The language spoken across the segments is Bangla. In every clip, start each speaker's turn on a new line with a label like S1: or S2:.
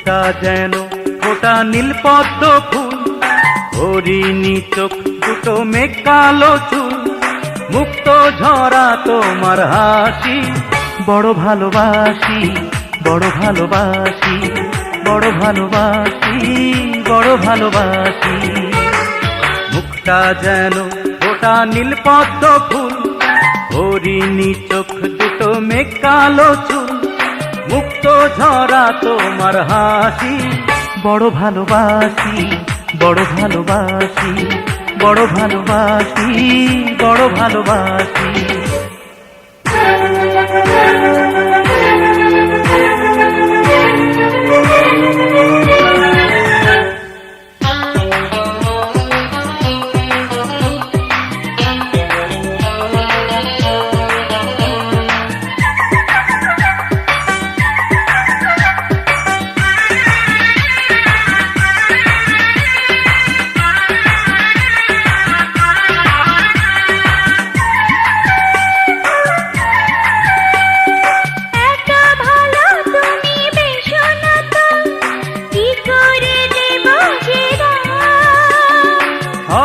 S1: মুখটা যেন ফোটা নীল পদ্ম ফুল। হরিণী চোখ দুটো মেঘ কালো চুল। মুক্ত ঝরা তোমার হাসি, বড় ভালোবাসি বড় ভালোবাসি বড় ভালোবাসি বড় ভালোবাসি। মুখটা যেন ওটা নীল পদ্ম ফুল। হরিণী চোখ দুটো মেঘ কালো চুল। ঝরা তোমার হাসি বড় ভালোবাসি বড় ভালোবাসি বড় ভালোবাসি বড় ভালোবাসি।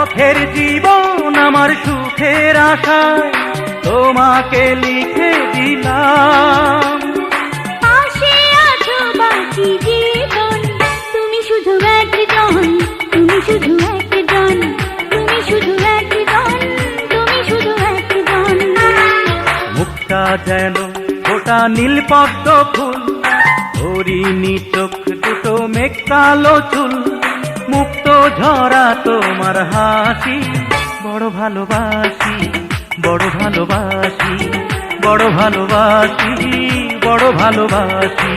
S1: শখের জীবন আমার সুখের আশায় তোমাকে লিখে দিলাম।
S2: পাশে আছো বাকি জীবন তুমি শুধু একজন তুমি শুধু একজন তুমি শুধু একজন তুমি শুধু একজন।
S1: মুখটা যেন ওটা নীল পদ্ম ফুল হরিণী চোখ দুটো মেঘ কালো চুল। মুক্ত ঝরা তোমার হাসি বড় ভালোবাসি বড় ভালোবাসি বড় ভালোবাসি বড় ভালোবাসি।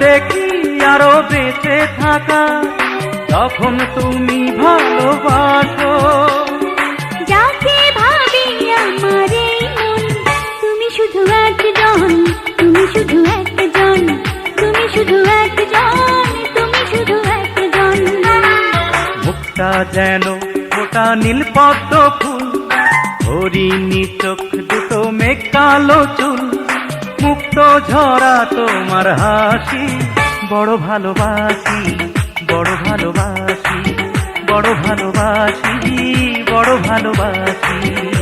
S1: দেখি আরও বেঁচে থাকা। তখন তুমি ভালোবাসো।
S2: যাকে ভাবি আমার মন তুমি শুধু একজন তুমি শুধু একজন তুমি শুধু একজন তুমি শুধু একজন।
S1: মুখটা যেন ওটা নীল পদ্ম ফুল হরিণী চোখ দুটো মেঘ কালো চুল। মুক্ত ঝরা তোমার হাসি বড় ভালোবাসি বড় ভালোবাসি বড় ভালোবাসি বড় ভালোবাসি।